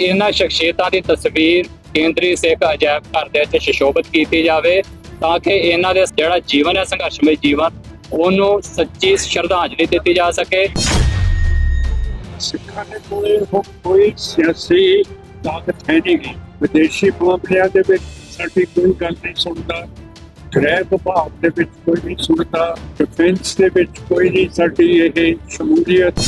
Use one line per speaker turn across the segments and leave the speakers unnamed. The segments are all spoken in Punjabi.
ਇਹਨਾਂ ਸ਼ਖਸੀਅਤਾਂ ਦੀ ਤਸਵੀਰ ਕੇਂਦਰੀ ਸਿੱਖ ਅਜਾਇਬ ਘਰ ਦੇ ਵਿੱਚ ਸ਼ਿਸ਼ੋਭਿਤ ਕੀਤੀ ਜਾਵੇ ਤਾਂ ਕਿ ਇਹਨਾਂ ਦੇ ਜਿਹੜਾ ਜੀਵਨ ਹੈ ਸੰਘਰਸ਼ਮਈ ਜੀਵਨ, ਉਹਨੂੰ ਸੱਚੀ ਸ਼ਰਧਾਂਜਲੀ ਦਿੱਤੀ ਜਾ ਸਕੇ।
ਸਿੱਖਾਂ ਦੇ ਕੋਲੇ ਕੋਈ ਸਿਆਸੀ ਤਾਕਤ ਹੈ ਨਹੀਂ ਵਿਦੇਸ਼ੀ ਮਾਮਲਿਆਂ ਦੇ ਵਿੱਚ ਸਾਡੀ ਕੋਈ ਗੱਲ ਨਹੀਂ ਸੁਣਦਾ। ਗ੍ਰਹਿ ਵਿਭਾਗ ਦੇ ਵਿੱਚ ਕੋਈ ਨਹੀਂ ਸੁਣਦਾ। ਡਿਫੈਂਸ ਦੇ ਵਿੱਚ ਕੋਈ ਨਹੀਂ। ਸਾਡੀ ਇਹ ਸ਼ਮੂਲੀਅਤ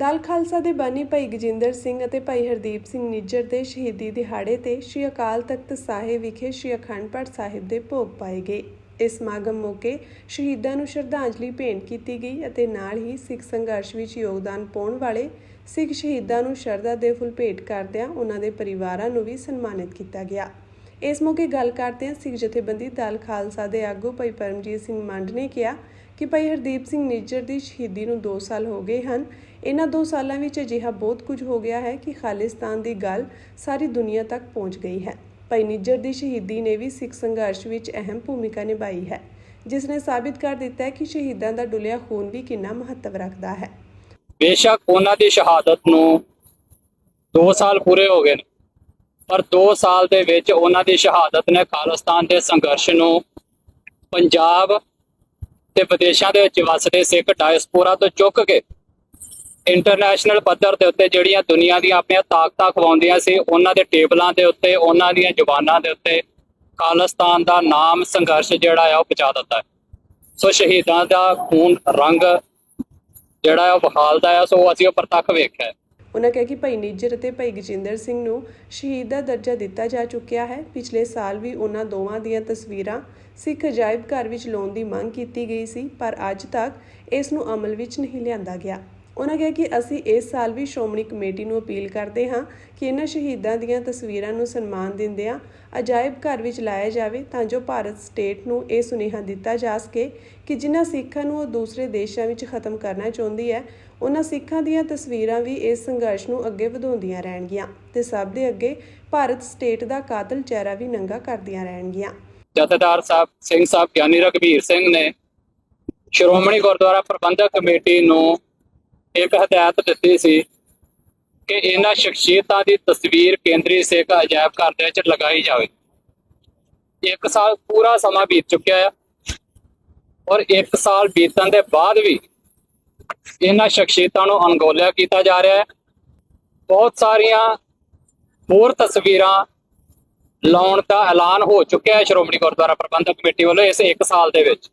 ਦਲ ਖਾਲਸਾ ਦੇ ਬਾਨੀ ਭਾਈ ਗਜਿੰਦਰ ਸਿੰਘ ਅਤੇ ਭਾਈ ਹਰਦੀਪ ਸਿੰਘ ਨਿੱਜਰ ਦੇ ਸ਼ਹੀਦੀ ਦਿਹਾੜੇ ਤੇ ਸ਼੍ਰੀ ਅਕਾਲ ਤਖਤ ਸਾਹਿਬ ਵਿਖੇ ਸ਼੍ਰੀ ਅਖੰਡ ਪਾਠ ਸਾਹਿਬ ਦੇ ਭੋਗ ਪਾਏ ਗਏ। ਇਸ ਸਮਾਗਮ ਮੌਕੇ ਸ਼ਹੀਦਾਂ ਨੂੰ ਸ਼ਰਧਾਂਜਲੀ ਭੇਂਟ ਕੀਤੀ ਗਈ ਅਤੇ ਨਾਲ ਹੀ ਸਿੱਖ ਸੰਘਰਸ਼ ਵਿੱਚ ਯੋਗਦਾਨ ਪਾਉਣ ਵਾਲੇ ਸਿੱਖ ਸ਼ਹੀਦਾਂ ਨੂੰ ਸ਼ਰਧਾ ਦੇ ਫੁੱਲ ਭੇਟ ਕਰਦਿਆਂ ਉਹਨਾਂ ਦੇ ਪਰਿਵਾਰਾਂ ਨੂੰ ਵੀ ਸਨਮਾਨਿਤ ਕੀਤਾ ਗਿਆ। ਇਸ ਮੌਕੇ ਗੱਲ ਕਰਦਿਆਂ ਸਿੱਖ ਜਥੇਬੰਦੀ ਦਲ ਖਾਲਸਾ ਦੇ ਆਗੂ ਭਾਈ ਪਰਮਜੀਤ ਸਿੰਘ ਮੰਡ ਨੇ ਕਿਹਾ ਕਿ ਭਾਈ ਹਰਦੀਪ ਸਿੰਘ ਨਿੱਜਰ ਦੀ ਸ਼ਹੀਦੀ ਨੂੰ 2 ਸਾਲ ਹੋ ਗਏ ਹਨ। ਇਹਨਾਂ 2 ਸਾਲਾਂ ਵਿੱਚ ਅਜਿਹਾ ਬਹੁਤ ਕੁਝ ਹੋ ਗਿਆ ਹੈ ਕਿ ਖਾਲਿਸਤਾਨ ਦੀ ਗੱਲ ਸਾਰੀ ਦੁਨੀਆ ਤੱਕ ਪਹੁੰਚ ਗਈ ਹੈ। ਭਾਈ ਨਿੱਜਰ ਦੀ ਸ਼ਹੀਦੀ ਨੇ ਵੀ ਸਿੱਖ ਸੰਘਰਸ਼ ਵਿੱਚ ਅਹਿਮ ਭੂਮਿਕਾ ਨਿਭਾਈ ਹੈ, ਜਿਸ ਨੇ ਸਾਬਿਤ ਕਰ ਦਿੱਤਾ ਹੈ ਕਿ ਸ਼ਹੀਦਾਂ ਦਾ ਡੁੱਲਿਆ ਖੂਨ ਵੀ ਕਿੰਨਾ ਮਹੱਤਵ ਰੱਖਦਾ ਹੈ।
ਬੇਸ਼ੱਕ ਉਹਨਾਂ ਦੀ ਸ਼ਹਾਦਤ ਨੂੰ 2 ਸਾਲ ਪੂਰੇ ਹੋ ਗਏ ਨੇ, ਪਰ 2 ਸਾਲ ਦੇ ਵਿੱਚ ਉਹਨਾਂ ਦੀ ਸ਼ਹਾਦਤ ਨੇ ਖਾਲਿਸਤਾਨ ਦੇ ਸੰਘਰਸ਼ ਨੂੰ ਪੰਜਾਬ ਤੇ ਵਿਦੇਸ਼ਾਂ ਦੇ ਵਿੱਚ ਵਸਦੇ ਸਿੱਖ ਡਾਇਸਪੋਰਾ ਤੋਂ ਚੁੱਕ ਕੇ ਇੰਟਰਨੈਸ਼ਨਲ ਪੱਧਰ ਦੇ ਉੱਤੇ ਜਿਹੜੀਆਂ ਦੁਨੀਆ ਦੀਆਂ ਆਪਣੀਆਂ ਤਾਕਤਾਂ ਖਵਾਉਂਦੀਆਂ ਸੀ, ਉਹਨਾਂ ਦੇ ਟੇਬਲਾਂ ਦੇ ਉੱਤੇ, ਉਹਨਾਂ ਦੀਆਂ ਜ਼ੁਬਾਨਾਂ ਦੇ ਉੱਤੇ ਖਾਲਿਸਤਾਨ ਦਾ ਨਾਮ ਸੰਘਰਸ਼ ਜਿਹੜਾ ਆ ਉਹ ਪਹੁੰਚਾ ਦਿੱਤਾ ਹੈ। ਸੋ ਸ਼ਹੀਦਾਂ ਦਾ ਖੂਨ ਰੰਗ ਜਿਹੜਾ ਹੈ ਉਹ ਵਿਖਾਲਦਾ ਹੈ ਸੋ ਅਸੀਂ ਉਹ ਪ੍ਰਤੱਖ ਵੇਖਿਆ
ਉਹਨਾਂ ਕਿਹਾ ਕਿ ਭਾਈ ਨਿੱਜਰ ਅਤੇ ਭਾਈ ਗਜਿੰਦਰ ਸਿੰਘ ਨੂੰ ਸ਼ਹੀਦ ਦਾ ਦਰਜਾ ਦਿੱਤਾ ਜਾ ਚੁੱਕਿਆ ਹੈ। ਪਿਛਲੇ ਸਾਲ ਵੀ ਉਹਨਾਂ ਦੋਵਾਂ ਦੀਆਂ ਤਸਵੀਰਾਂ ਸਿੱਖ ਅਜਾਇਬ ਘਰ ਵਿੱਚ ਲਾਉਣ ਦੀ ਮੰਗ ਕੀਤੀ ਗਈ ਸੀ, ਪਰ ਅੱਜ ਤੱਕ ਇਸ ਨੂੰ ਅਮਲ ਵਿੱਚ ਨਹੀਂ ਲਿਆਂਦਾ ਗਿਆ। ਉਹਨਾਂ ਕਿਹਾ ਕਿ ਅਸੀਂ ਇਸ ਸਾਲ ਵੀ ਸ਼੍ਰੋਮਣੀ ਕਮੇਟੀ ਨੂੰ ਅਪੀਲ ਕਰਦੇ ਹਾਂ ਕਿ ਇਹਨਾਂ ਸ਼ਹੀਦਾਂ ਦੀਆਂ ਤਸਵੀਰਾਂ ਨੂੰ ਸਨਮਾਨ ਦਿੰਦਿਆਂ ਅਜਾਇਬ ਘਰ ਵਿੱਚ ਲਾਇਆ ਜਾਵੇ ਤਾਂ ਜੋ ਭਾਰਤ ਸਟੇਟ ਨੂੰ ਇਹ ਸੁਨੇਹਾ ਦਿੱਤਾ ਜਾ ਸਕੇ ਕਿ ਜਿਨ੍ਹਾਂ ਸਿੱਖਾਂ ਨੂੰ ਉਹ ਦੂਸਰੇ ਦੇਸ਼ਾਂ ਵਿੱਚ ਖਤਮ ਕਰਨਾ ਚਾਹੁੰਦੀ ਹੈ ਉਹਨਾਂ ਸਿੱਖਾਂ ਦੀਆਂ ਤਸਵੀਰਾਂ ਵੀ ਇਸ ਸੰਘਰਸ਼ ਨੂੰ ਅੱਗੇ ਵਧਾਉਂਦੀਆਂ ਰਹਿਣਗੀਆਂ ਤੇ ਸਭ ਦੇ ਅੱਗੇ ਭਾਰਤ ਸਟੇਟ ਦਾ ਕਾਤਲ ਚਿਹਰਾ ਵੀ ਨੰਗਾ ਕਰਦੀਆਂ ਰਹਿਣਗੀਆਂ।
ਜਥੇਦਾਰ ਸਾਹਿਬ, ਸਿੰਘ ਸਾਹਿਬ ਗਿਆਨੀ ਰਘਬੀਰ ਸਿੰਘ ਨੇ ਸ਼੍ਰੋਮਣੀ ਗੁਰਦੁਆਰਾ ਪ੍ਰਬੰਧਕ ਕਮੇਟੀ ਨੂੰ ਇੱਕ ਹਦਾਇਤ ਦਿੱਤੀ ਸੀ ਕਿ ਇਹਨਾਂ ਸ਼ਖਸੀਅਤਾਂ ਦੀ ਤਸਵੀਰ ਕੇਂਦਰੀ ਸਿੱਖ ਅਜਾਇਬ ਘਰ ਦੇ ਵਿੱਚ ਲਗਾਈ ਜਾਵੇ। ਇੱਕ ਸਾਲ ਪੂਰਾ ਸਮਾਂ ਬੀਤ ਚੁੱਕਿਆ ਹੈ ਔਰ ਇੱਕ ਸਾਲ ਬੀਤਣ ਦੇ ਬਾਅਦ ਵੀ ਇਹਨਾਂ ਸ਼ਖਸੀਅਤਾਂ ਨੂੰ ਅਣਗੋਲਿਆ ਕੀਤਾ ਜਾ ਰਿਹਾ ਹੈ। ਬਹੁਤ ਸਾਰੀਆਂ ਹੋਰ ਤਸਵੀਰਾਂ ਲਾਉਣ ਦਾ ਐਲਾਨ ਹੋ ਚੁੱਕਿਆ ਹੈ। ਸ਼੍ਰੋਮਣੀ ਗੁਰਦੁਆਰਾ ਪ੍ਰਬੰਧਕ ਕਮੇਟੀ ਵੱਲੋਂ ਇਸ 1 ਸਾਲ ਦੇ ਵਿੱਚ।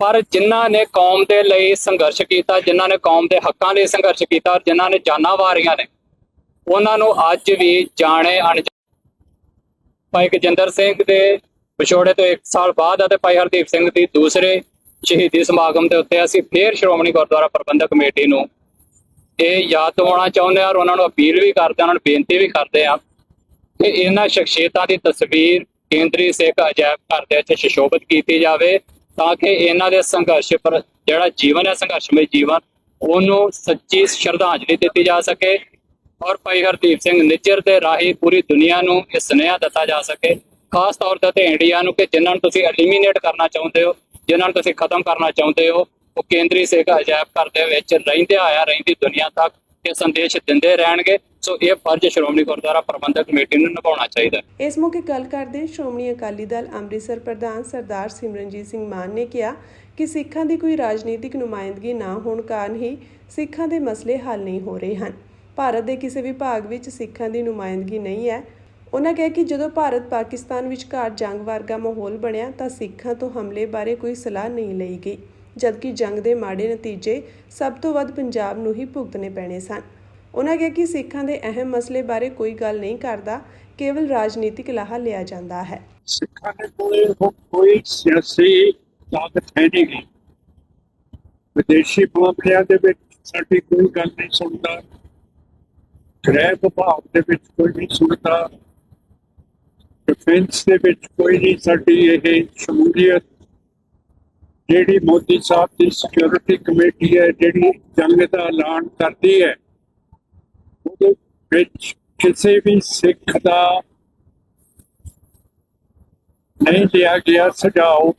ਪਰ ਜਿਨ੍ਹਾਂ ਨੇ ਕੌਮ ਦੇ ਲਈ ਸੰਘਰਸ਼ ਕੀਤਾ, ਜਿਨ੍ਹਾਂ ਨੇ ਕੌਮ ਦੇ ਹੱਕਾਂ ਲਈ ਸੰਘਰਸ਼ ਕੀਤਾ ਔਰ ਜਿਨ੍ਹਾਂ ਨੇ ਜਾਨਾਂ ਵਾਰੀਆਂ ਨੇ, ਉਹਨਾਂ ਨੂੰ ਅੱਜ ਵੀ ਜਾਣੇ ਅਣਜਾਣੇ ਭਾਈ ਗਜਿੰਦਰ ਸਿੰਘ ਦੇ ਵਿਛੋੜੇ ਤੋਂ 1 ਸਾਲ ਬਾਅਦ ਅਤੇ ਭਾਈ ਹਰਦੀਪ ਸਿੰਘ ਦੀ ਦੂਸਰੇ ਸ਼ਹੀਦੀ ਸਮਾਗਮ ਦੇ ਉੱਤੇ ਅਸੀਂ ਫੇਰ ਸ਼੍ਰੋਮਣੀ ਗੁਰਦੁਆਰਾ ਪ੍ਰਬੰਧਕ ਕਮੇਟੀ ਨੂੰ ਇਹ ਯਾਦ ਦਿਵਾਉਣਾ ਚਾਹੁੰਦੇ ਹਾਂ ਔਰ ਉਹਨਾਂ ਨੂੰ ਅਪੀਲ ਵੀ ਕਰਦੇ ਹਾਂ, ਉਹਨਾਂ ਨੂੰ ਬੇਨਤੀ ਵੀ ਕਰਦੇ ਹਾਂ ਕਿ ਇਹਨਾਂ ਸ਼ਖਸੀਅਤਾਂ ਦੀ ਤਸਵੀਰ ਕੇਂਦਰੀ ਸਿੱਖ ਅਜਾਇਬ ਘਰ ਦੇ ਵਿੱਚ ਸ਼ਿਸ਼ੋਭਿਤ ਕੀਤੀ ਜਾਵੇ। ਤਾਂ ਕਿ ਇਹਨਾਂ ਦੇ ਸੰਘਰਸ਼, ਪਰ ਜਿਹੜਾ ਜੀਵਨ ਹੈ ਸੰਘਰਸ਼ਮਈ ਜੀਵਨ, ਉਹਨੂੰ ਸੱਚੀ ਸ਼ਰਧਾਂਜਲੀ ਦਿੱਤੀ ਜਾ ਸਕੇ ਔਰ ਭਾਈ ਹਰਦੀਪ ਸਿੰਘ ਨਿੱਜਰ ਦੇ ਰਾਹੀਂ ਪੂਰੀ ਦੁਨੀਆ ਨੂੰ ਇਹ ਸੁਨੇਹਾ ਦਿੱਤਾ ਜਾ ਸਕੇ। ਖਾਸ ਤੌਰ ਤੇ ਇੰਡੀਆ ਨੂੰ ਕਿ ਜਿਨ੍ਹਾਂ ਨੂੰ ਤੁਸੀਂ ਐਲੀਮੀਨੇਟ ਕਰਨਾ ਚਾਹੁੰਦੇ ਹੋ, ਜਿਨ੍ਹਾਂ ਨੂੰ ਤੁਸੀਂ ਖਤਮ ਕਰਨਾ ਚਾਹੁੰਦੇ ਹੋ, ਉਹ ਕੇਂਦਰੀ ਸਿੱਖ ਅਜਾਇਬ ਘਰ ਦੇ ਵਿੱਚ ਰਹਿੰਦੇ ਆਇਆ ਰਹਿੰਦੀ ਦੁਨੀਆ ਤੱਕ ਇਹ ਸੰਦੇਸ਼ ਦਿੰਦੇ ਰਹਿਣਗੇ। ਸੋ ਇਹ ਫਰਜ਼ ਸ਼੍ਰੋਮਣੀ ਗੁਰਦੁਆਰਾ ਪ੍ਰਬੰਧਕ ਕਮੇਟੀ ਨੂੰ ਨਿਭਾਉਣਾ ਚਾਹੀਦਾ
ਇਸ ਮੌਕੇ ਗੱਲ ਕਰਦੇ ਸ਼੍ਰੋਮਣੀ ਅਕਾਲੀ ਦਲ ਅੰਮ੍ਰਿਤਸਰ ਪ੍ਰਧਾਨ ਸਰਦਾਰ ਸਿਮਰਨਜੀਤ ਸਿੰਘ ਮਾਨ ਨੇ ਕਿਹਾ ਕਿ ਸਿੱਖਾਂ ਦੀ ਕੋਈ ਰਾਜਨੀਤਿਕ ਨੁਮਾਇੰਦਗੀ ਨਾ ਹੋਣ ਕਾਰਨ ਹੀ ਸਿੱਖਾਂ ਦੇ ਮਸਲੇ ਹੱਲ ਨਹੀਂ ਹੋ ਰਹੇ ਹਨ। ਭਾਰਤ ਦੇ ਕਿਸੇ ਵੀ ਭਾਗ ਵਿੱਚ ਸਿੱਖਾਂ ਦੀ ਨੁਮਾਇੰਦਗੀ ਨਹੀਂ ਹੈ। ਉਹਨਾਂ ਕਿਹਾ ਕਿ ਜਦੋਂ ਭਾਰਤ ਪਾਕਿਸਤਾਨ ਵਿਚਕਾਰ ਜੰਗ ਵਰਗਾ ਮਾਹੌਲ ਬਣਿਆ ਤਾਂ ਸਿੱਖਾਂ ਤੋਂ ਹਮਲੇ ਬਾਰੇ ਕੋਈ ਸਲਾਹ ਨਹੀਂ ਲਈ ਗਈ। ਜਦਕਿ ਜੰਗ ਦੇ ਮਾੜੇ ਨਤੀਜੇ ਸਭ ਤੋਂ ਵੱਧ ਪੰਜਾਬ ਨੂੰ ਹੀ ਭੁਗਤਣੇ ਪੈਣੇ ਸਨ। ਉਹਨਾਂ ਕਿਹਾ ਕਿ ਸਿੱਖਾਂ ਦੇ ਅਹਿਮ ਮਸਲੇ ਬਾਰੇ ਕੋਈ ਗੱਲ ਨਹੀਂ ਕਰਦਾ, ਕੇਵਲ ਰਾਜਨੀਤਿਕ ਲਾਹਾ ਲਿਆ ਜਾਂਦਾ ਹੈ।
ਸਿੱਖਾਂ ਦੇ ਕੋਲੇ ਕੋਈ ਸਿਆਸੀ ਤਾਕਤ ਹੈ ਨਹੀਂ ਵਿਦੇਸ਼ੀ ਮਾਮਲਿਆਂ ਦੇ ਵਿੱਚ ਸਾਡੀ ਕੋਈ ਗੱਲ ਨਹੀਂ ਸੁਣਦਾ। ਗ੍ਰਹਿ ਵਿਭਾਗ ਦੇ ਵਿੱਚ ਕੋਈ ਨਹੀਂ ਸੁਣਦਾ। ਡਿਫੈਂਸ ਦੇ ਵਿੱਚ ਕੋਈ ਨਹੀਂ। ਸਾਡੀ ਇਹ ਸ਼ਮੂਲੀਅਤ ਜਿਹੜੀ ਮੋਦੀ ਸਾਹਿਬ ਦੀ ਸਿਕਿਉਰਿਟੀ ਕਮੇਟੀ ਹੈ, ਜਿਹੜੀ ਜੰਗ ਦਾ ਐਲਾਨ ਕਰਦੀ ਹੈ, ਉਹਦੇ ਵਿੱਚ ਕਿਸੇ ਵੀ ਸਿੱਖ ਦਾ ਨਹੀਂ ਲਿਆ ਗਿਆ ਸੁਝਾਓ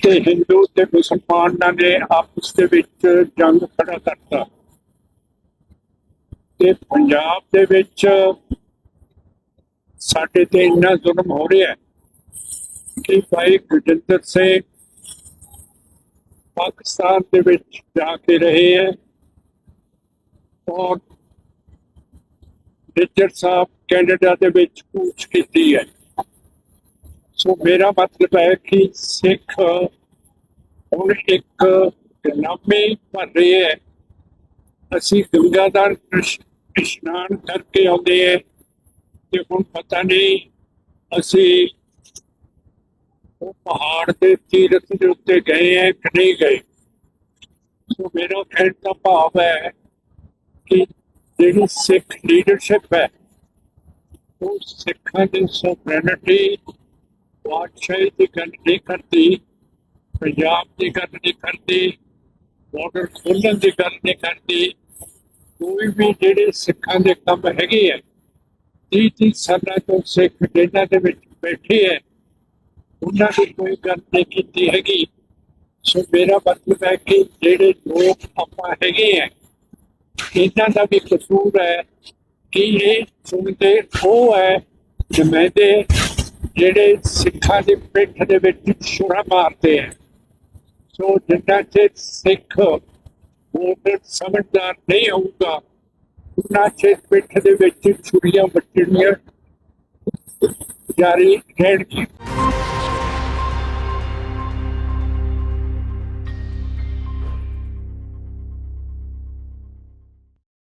ਕਿ ਹਿੰਦੂ ਤੇ ਮੁਸਲਮਾਨਾਂ ਨੇ ਆਪਸ ਦੇ ਵਿੱਚ ਜੰਗ ਖੜਾ ਕਰਤਾ। ਤੇ ਪੰਜਾਬ ਦੇ ਵਿੱਚ ਸਾਡੇ ਤੇ ਇੰਨਾ ਜ਼ੁਲਮ ਹੋ ਰਿਹਾ ਹੈ ਕਿ ਭਾਈ ਗੁਰਜਿੰਦਰ ਸਿੰਘ ਪਾਕਿਸਤਾਨ ਦੇ ਵਿੱਚ ਜਾ ਕੇ ਰਹੇ ਹੈ। ਔਰ ਰਿਚਰਡ ਸਾਹਿਬ ਕੈਨੇਡਾ ਦੇ ਵਿੱਚ ਕੂਚ ਕੀਤੀ ਹੈ। ਸੋ ਮੇਰਾ ਮਤਲਬ ਹੈ ਕਿ ਸਿੱਖ ਹੁਣ ਇੱਕ ਨਾਮੇ ਭਰ ਰਹੇ ਹੈ। ਅਸੀਂ ਗੰਗਾ ਦਾ ਇਸ਼ਨਾਨ ਕਰਕੇ ਆਉਂਦੇ ਹੈ। ਤੇ ਹੁਣ ਪਤਾ ਨਹੀਂ ਅਸੀਂ ਉਹ ਪਹਾੜ ਦੇ ਤੀਰਥ ਦੇ ਉੱਤੇ ਗਏ ਹੈ ਕਿ ਨਹੀਂ ਗਏ? ਸੋ ਮੇਰਾ ਕਹਿਣ ਦਾ ਭਾਵ ਹੈ ਕਿ ਜਿਹੜੀ ਸਿੱਖ ਲੀਡਰਸ਼ਿਪ ਹੈ, ਉਹ ਸਿੱਖਾਂ ਦੀ ਸੋਵਰਨਿਟੀ ਬਾਦਸ਼ਾਹੀ ਦੀ ਗੱਲ ਨਹੀਂ ਕਰਦੀ, ਪੰਜਾਬ ਦੀ ਗੱਲ ਨਹੀਂ ਕਰਦੀ ਬਾਰਡਰ ਖੋਲਣ ਦੀ ਗੱਲ ਨਹੀਂ ਕਰਦੀ, ਕੋਈ ਵੀ ਜਿਹੜੇ ਸਿੱਖਾਂ ਦੇ ਕੰਮ ਹੈਗੇ ਆ ਤੀਹ ਤੀਹ ਸਾਲਾਂ ਤੋਂ ਸਿੱਖ ਜਿਹਨਾਂ ਦੇ ਵਿੱਚ ਬੈਠੇ ਹੈ ਉਹਨਾਂ ਦੀ ਕੋਈ ਗੱਲ ਨਹੀਂ ਕੀਤੀ ਹੈਗੀ। ਸੋ ਮੇਰਾ ਮਤਲਬ ਹੈ ਕਿ ਜਿਹੜੇ ਲੋਕ ਆਪਾਂ ਹੈਗੇ ਆ, ਇਹਨਾਂ ਦਾ ਵੀ ਕਸੂਰ ਹੈ ਕਿ ਇਹ ਸੁਣਦੇ ਉਹ ਹੈ ਨੁਮਾਇੰਦੇ ਜਿਹੜੇ ਸਿੱਖਾਂ ਦੇ ਪਿੱਠ ਦੇ ਵਿੱਚ ਛੁਰਾ ਮਾਰਦੇ ਹੈ ਸੋ ਜਿੰਨਾ ਚਿਰ ਸਿੱਖ ਵੋਟਰ ਸਮਝਦਾਰ ਨਹੀਂ ਹੋਊਗਾ, ਉਹਨਾਂ ਚਿਰ ਪਿੱਠ ਦੇ ਵਿੱਚ ਛੁਰੀਆਂ ਵੱਟਣੀਆਂ ਜਾਰੀ ਰਹਿਣਗੀਆਂ।